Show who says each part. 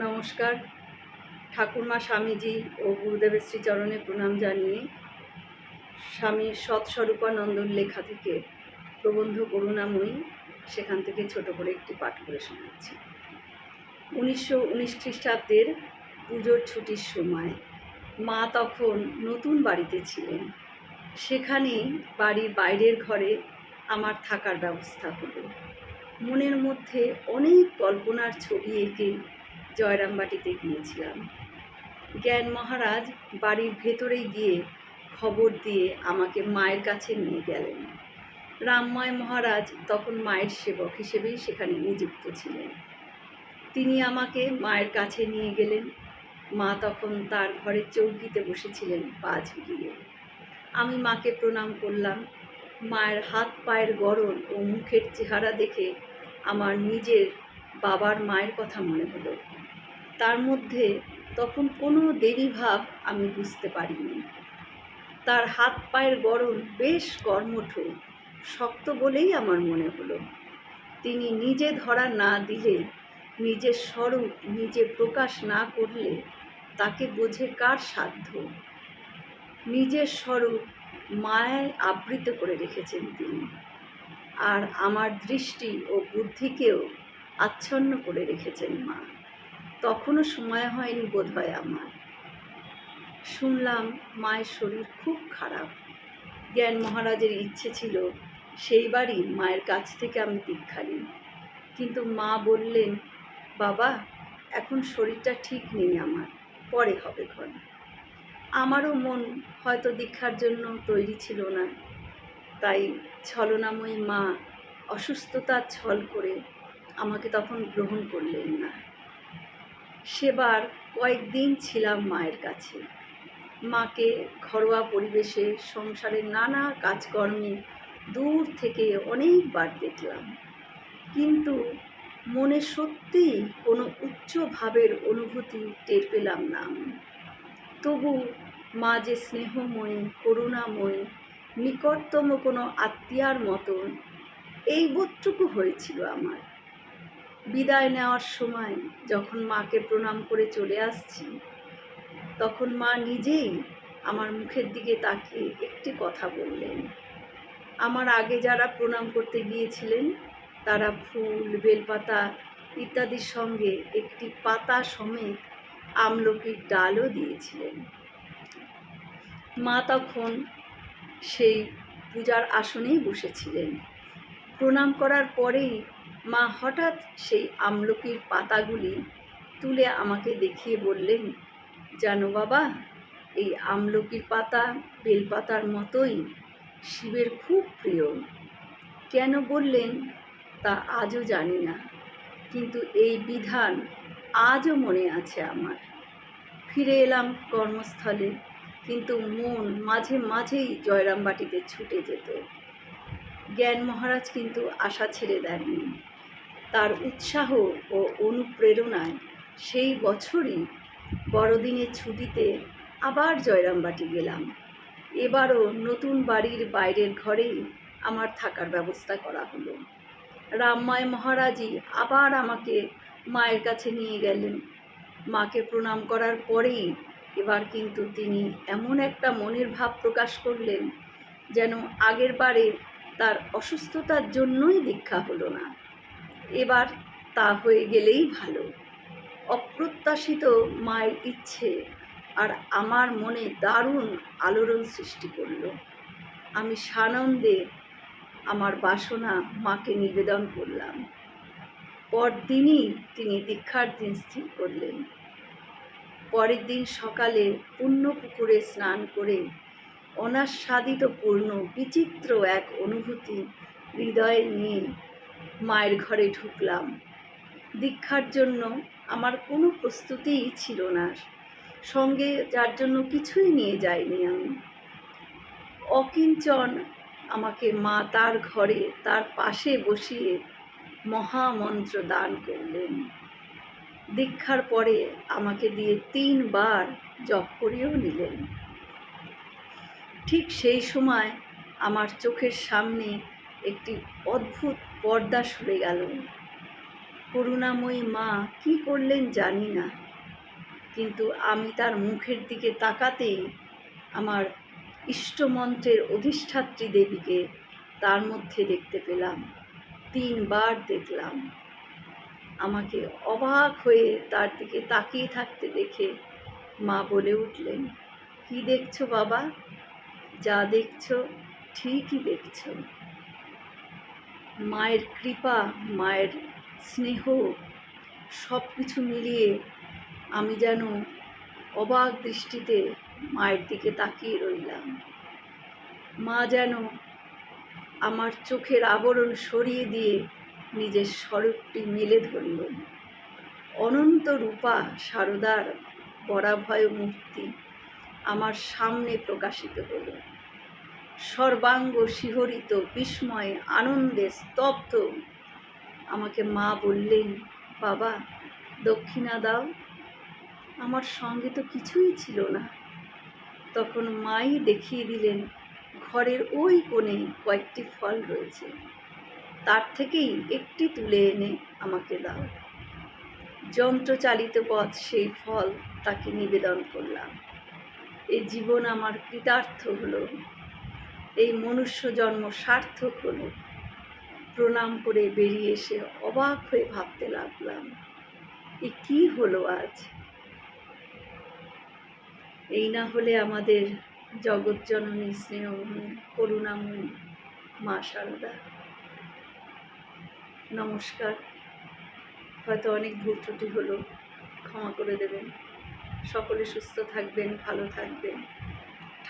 Speaker 1: নমস্কার। ঠাকুরমা স্বামীজি ও গুরুদেবের শ্রীচরণে প্রণাম জানিয়ে স্বামী সৎস্বরূপানন্দর লেখা থেকে প্রবন্ধ করুণাময়ী সেখান থেকে ছোট করে একটি পাঠ করে শোনাচ্ছি। উনিশশো উনিশ খ্রিস্টাব্দের পুজোর ছুটির সময় মা তখন নতুন বাড়িতে ছিলেন। সেখানেই বাড়ির বাইরের ঘরে আমার থাকার ব্যবস্থা হলো। মনের মধ্যে অনেক কল্পনার ছবি এঁকে জয়রামবাটিতে গিয়েছিলাম। জ্ঞান মহারাজ বাড়ির ভেতরে গিয়ে খবর দিয়ে আমাকে মায়ের কাছে নিয়ে গেলেন। রামময় মহারাজ তখন মায়ের সেবক হিসেবেই সেখানে নিযুক্ত ছিলেন। তিনি আমাকে মায়ের কাছে নিয়ে গেলেন। মা তখন তার ঘরের চৌকিতে বসেছিলেন পা ঝুলিয়ে। আমি মাকে প্রণাম করলাম। মায়ের হাত পায়ের গড়ন ও মুখের চেহারা দেখে আমার নিজের বাবার মায়ের কথা মনে হলো। তার মধ্যে তখন কোনো দেরি ভাব আমি বুঝতে পারিনি। তার হাত পায়ের গড়ন বেশ কর্মঠ, শক্ত বলেই আমার মনে হলো। তিনি নিজে ধরা না দিলে, নিজের স্বরূপ নিজে প্রকাশ না করলে তাকে বোঝে কার সাধ্য? নিজের স্বরূপ মায়ায় আবৃত করে রেখেছেন তিনি, আর আমার দৃষ্টি ও বুদ্ধিকেও আচ্ছন্ন করে রেখেছেন মা। তখনও সময় হয়নি বোধ হয় আমার। শুনলাম মায়ের শরীর খুব খারাপ। জ্ঞান মহারাজের ইচ্ছে ছিল সেইবারই মায়ের কাছ থেকে আমি দীক্ষা নিই। কিন্তু মা বললেন, বাবা, এখন শরীরটা ঠিক নেই আমার, পরে হবে ক্ষণ আমারও মন হয়তো দীক্ষার জন্য তৈরি ছিল না। তাই ছলনাময়ী মা অসুস্থতার ছল করে আমাকে তখন গ্রহণ করলেন না। সেবার কয়েকদিন ছিলাম মায়ের কাছে। মাকে ঘরোয়া পরিবেশে সংসারের নানা কাজকর্মে দূর থেকে অনেকবার দেখলাম। কিন্তু মনে সত্যিই কোনো উচ্চ ভাবের অনুভূতি টের পেলাম না আমি। তবু মা যে স্নেহময়ী, করুণাময়ী, নিকটতম কোনো আত্মীয়ার মতন, এই বোধটুকু হয়েছিল আমার। বিদায় নেওয়ার সময় যখন মাকে প্রণাম করে চলে আসছি, তখন মা নিজেই আমার মুখের দিকে তাকিয়ে একটি কথা বললেন। আমার আগে যারা প্রণাম করতে গিয়েছিলেন, তারা ফুল, বেলপাতা ইত্যাদির সঙ্গে একটি পাতা সমেত আমলকির ডালও দিয়েছিলেন। মা তখন সেই পূজার আসনেই বসেছিলেন। প্রণাম করার পরেই মা হঠাৎ সেই আমলকির পাতাগুলি তুলে আমাকে দেখিয়ে বললেন, জানো বাবা, এই আমলকির পাতা বেলপাতার মতোই শিবের খুব প্রিয়। কেন বললেন তা আজও জানি না, কিন্তু এই বিধান আজও মনে আছে আমার। ফিরে এলাম কর্মস্থলে, কিন্তু মন মাঝে মাঝেই জয়রামবাটিতে ছুটে যেত। জ্ঞান মহারাজ কিন্তু আশা ছেড়ে দেননি। তার উৎসাহ ও অনুপ্রেরণায় সেই বছরই বড়দিনের ছুটিতে আবার জয়রামবাটি গেলাম। এবারও নতুন বাড়ির বাইরের ঘরেই আমার থাকার ব্যবস্থা করা হলো। রামমায় মহারাজই আবার আমাকে মায়ের কাছে নিয়ে গেলেন। মাকে প্রণাম করার পরেই এবার কিন্তু তিনি এমন একটা মনের ভাব প্রকাশ করলেন যেন আগের বারে তার অসুস্থতার জন্যই দীক্ষা হলো না। এবার তা হয়ে গেলেই ভালো। অপ্রত্যাশিত মায়ের ইচ্ছে আর আমার মনে দারুণ আলোড়ন সৃষ্টি করল। আমি সানন্দে আমার বাসনা মাকে নিবেদন করলাম। পরদিনই তিনি দীক্ষার দিন স্থির করলেন। পরের দিন সকালে পূর্ণ পুকুরে স্নান করে অনাস্বাদিত পূর্ণ বিচিত্র এক অনুভূতি হৃদয়ে নিয়ে মায়ের ঘরে ঢুকলাম। দীক্ষার জন্য আমার কোনো প্রস্তুতিই ছিল না সঙ্গে যার জন্য কিছুই নিয়ে যাইনি আমি। অকিঞ্চন আমাকে মা তার ঘরে তার পাশে বসিয়ে মহামন্ত্র দান করলেন। দীক্ষার পরে আমাকে দিয়ে তিনবার জপ করিয়েও নিলেন। ঠিক সেই সময় আমার চোখের সামনে একটি অদ্ভুত পর্দা সরে গেল। করুণাময়ী মা, কি করলেন জানি না। কিন্তু আমি তার মুখের দিকে তাকাতেই আমার ইষ্টমন্ত্রের অধিষ্ঠাত্রী দেবীকে তার মধ্যে দেখতে পেলাম। তিনবার দেখলাম। আমাকে অবাক হয়ে তার দিকে তাকিয়ে থাকতে দেখে মা বলে উঠলেন, কি দেখছ বাবা? যা দেখছ ঠিকই দেখছ। মায়ের কৃপা, মায়ের স্নেহ সব কিছু মিলিয়ে আমি যেন অবাক দৃষ্টিতে মায়ের দিকে তাকিয়ে রইলাম। মা যেন আমার চোখের আবরণ সরিয়ে দিয়ে নিজের স্বরূপটি মেলে ধরল অনন্ত রূপা সারদার বরাভয় মূর্তি আমার সামনে প্রকাশিত হলো। সর্বাঙ্গ শিহরিত, বিস্ময়ে, আনন্দে স্তব্ধ। আমাকে মা বললেন, বাবা, দক্ষিণা দাও। আমার সঙ্গে তো কিছুই ছিল না। তখন মাই দেখিয়ে দিলেন, ঘরের ওই কোণে কয়েকটি ফল রয়েছে। তার থেকেই একটি তুলে এনে আমাকে দাও। যন্ত্রচালিত পথ সেই ফল তাকে নিবেদন করলাম। এই জীবন আমার কৃতার্থ হলো। এই মনুষ্য জন্ম সার্থক হলো প্রণাম করে বেরিয়ে এসে অবাক হয়ে ভাবতে লাগলাম, এ কি হলো আজ? এই না হলে আমাদের জগৎজননী স্নেহময়ী করুণাময়ী মা শারদা নমস্কার। হয়তো অনেক ভুল ত্রুটি হলো, ক্ষমা করে দেবেন। সকলে সুস্থ থাকবেন, ভালো থাকবেন।